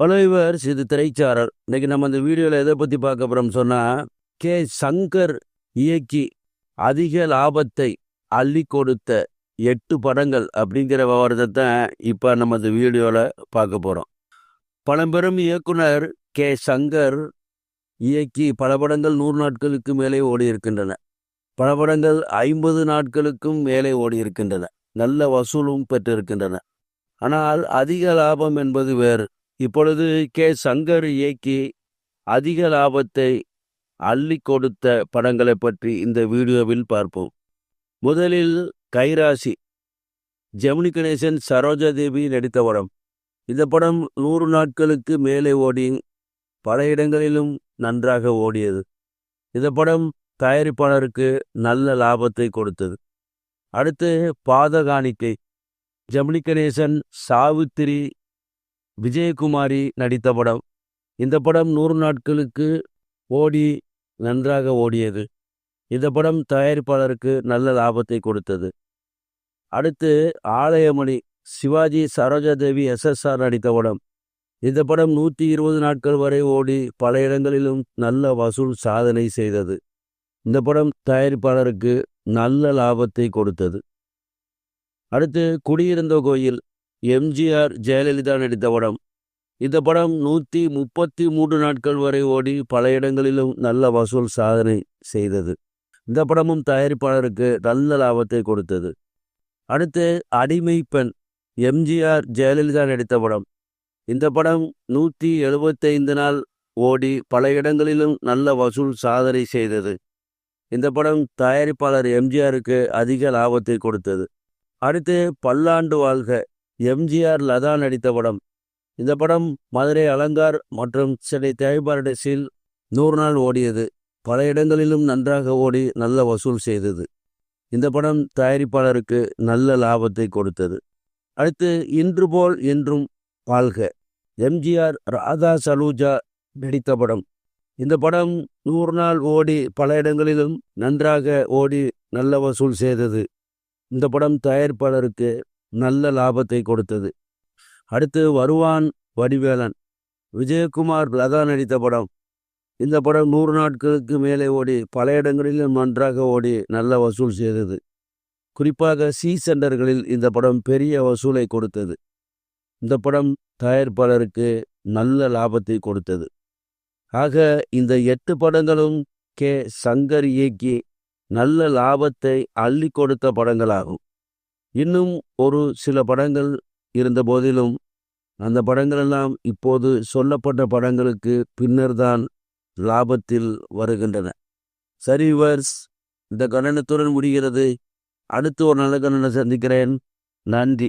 பலவிவர்ஸ் இது திரைச்சாரர். இன்னைக்கு நம்ம இந்த வீடியோவில் எதை பற்றி பார்க்க போகிறோம் சொன்னால் கே. சங்கர் இயக்கி அதிக லாபத்தை அள்ளி கொடுத்த எட்டு படங்கள் அப்படிங்கிற விவரத்தை தான் இப்போ நம்ம இந்த வீடியோவில் பார்க்க போகிறோம் பழம்பெரும் இயக்குனர் கே. சங்கர் இயக்கி பல படங்கள் நூறு நாட்களுக்கு மேலே ஓடி இருக்கின்றன பல படங்கள் ஐம்பது நாட்களுக்கும் மேலே ஓடி இருக்கின்றன நல்ல வசூலும் பெற்றிருக்கின்றன. ஆனால் அதிக லாபம் என்பது வேறு. இப்பொழுது கே. சங்கர் இயக்கி அதிக லாபத்தை அள்ளி கொடுத்த படங்களை பற்றி இந்த வீடியோவில் பார்ப்போம். முதலில் கைராசி. ஜெமினி கணேசன் சரோஜா தேவி நடித்த படம். இந்த படம் நூறு நாட்களுக்கு மேலே ஓடி பல இடங்களிலும் நன்றாக ஓடியது. இந்த படம் தயாரிப்பாளருக்கு நல்ல லாபத்தை கொடுத்தது. அடுத்து பாதகாணிக்கை. ஜெமினி கணேசன் சாவித்திரி விஜயகுமாரி நடித்த படம். இந்த படம் நூறு நாட்களுக்கு ஓடி நன்றாக ஓடியது. இந்த படம் தயாரிப்பாளருக்கு நல்ல லாபத்தை கொடுத்தது. அடுத்து ஆலயமணி சிவாஜி சரோஜாதேவி எஸ்எஸ்ஆர் நடித்த படம். இந்த படம் நூற்றி இருபது நாட்கள் வரை ஓடி பல இடங்களிலும் நல்ல வசூல் சாதனை செய்தது. இந்த படம் தயாரிப்பாளருக்கு நல்ல லாபத்தை கொடுத்தது. அடுத்து குடியிருந்த கோயில் எம்ஜிஆர் ஜெயலலிதா நடித்த படம். இந்த படம் நூற்றி முப்பத்தி மூன்று நாட்கள் வரை ஓடி பல இடங்களிலும் நல்ல வசூல் சாதனை செய்தது. இந்த படமும் தயாரிப்பாளருக்கு நல்ல லாபத்தை கொடுத்தது. அடுத்து அடிமை பெண் எம்ஜிஆர் ஜெயலலிதா நடித்த படம். இந்த படம் நூற்றி எழுபத்தைந்து நாள் ஓடி பல இடங்களிலும் நல்ல வசூல் சாதனை செய்தது. இந்த படம் தயாரிப்பாளர் எம்ஜிஆருக்கு அதிக லாபத்தை கொடுத்தது. அடுத்து பல்லாண்டு வாழ்க எம்ஜிஆர் லதா நடித்த படம். இந்த படம் மதுரை அலங்கார் மற்றும் சென்னை தேய்பாரடைசில் நூறு நாள் ஓடியது. பல இடங்களிலும் நன்றாக ஓடி நல்ல வசூல் செய்தது. இந்த படம் தயாரிப்பாளருக்கு நல்ல லாபத்தை கொடுத்தது. அடுத்து இன்று போல் என்றும் வாழ்க. எம்ஜிஆர் ராதா சலூஜா நடித்த படம். இந்த படம் நூறு நாள் ஓடி பல இடங்களிலும் நன்றாக ஓடி நல்ல வசூல் செய்தது. இந்த படம் தயாரிப்பாளருக்கு நல்ல லாபத்தை கொடுத்தது. அடுத்து வருவான் வடிவேலன். விஜயகுமார் லதா நடித்த படம். இந்த படம் நூறு நாட்களுக்கு மேலே ஓடி பல இடங்களிலும் நன்றாக ஓடி நல்ல வசூல் செய்தது. குறிப்பாக சி சென்டர்களில் இந்த படம் பெரிய வசூலை கொடுத்தது. இந்த படம் தயாரிப்பாளருக்கு நல்ல லாபத்தை கொடுத்தது. ஆக இந்த எட்டு படங்களும் கே. சங்கர் இயக்கி நல்ல லாபத்தை அள்ளி கொடுத்த படங்களாகும். இன்னும் ஒரு சில படங்கள் இருந்த போதிலும் அந்த படங்களெல்லாம் இப்போது சொல்லப்பட்ட படங்களுக்கு பின்னர்தான் லாபத்தில் வருகின்றன. சரி வர்ஸ் இந்த கணனத்துடன் முடிகிறது. அடுத்து ஒரு நல்ல கணனை சந்திக்கிறேன். நன்றி.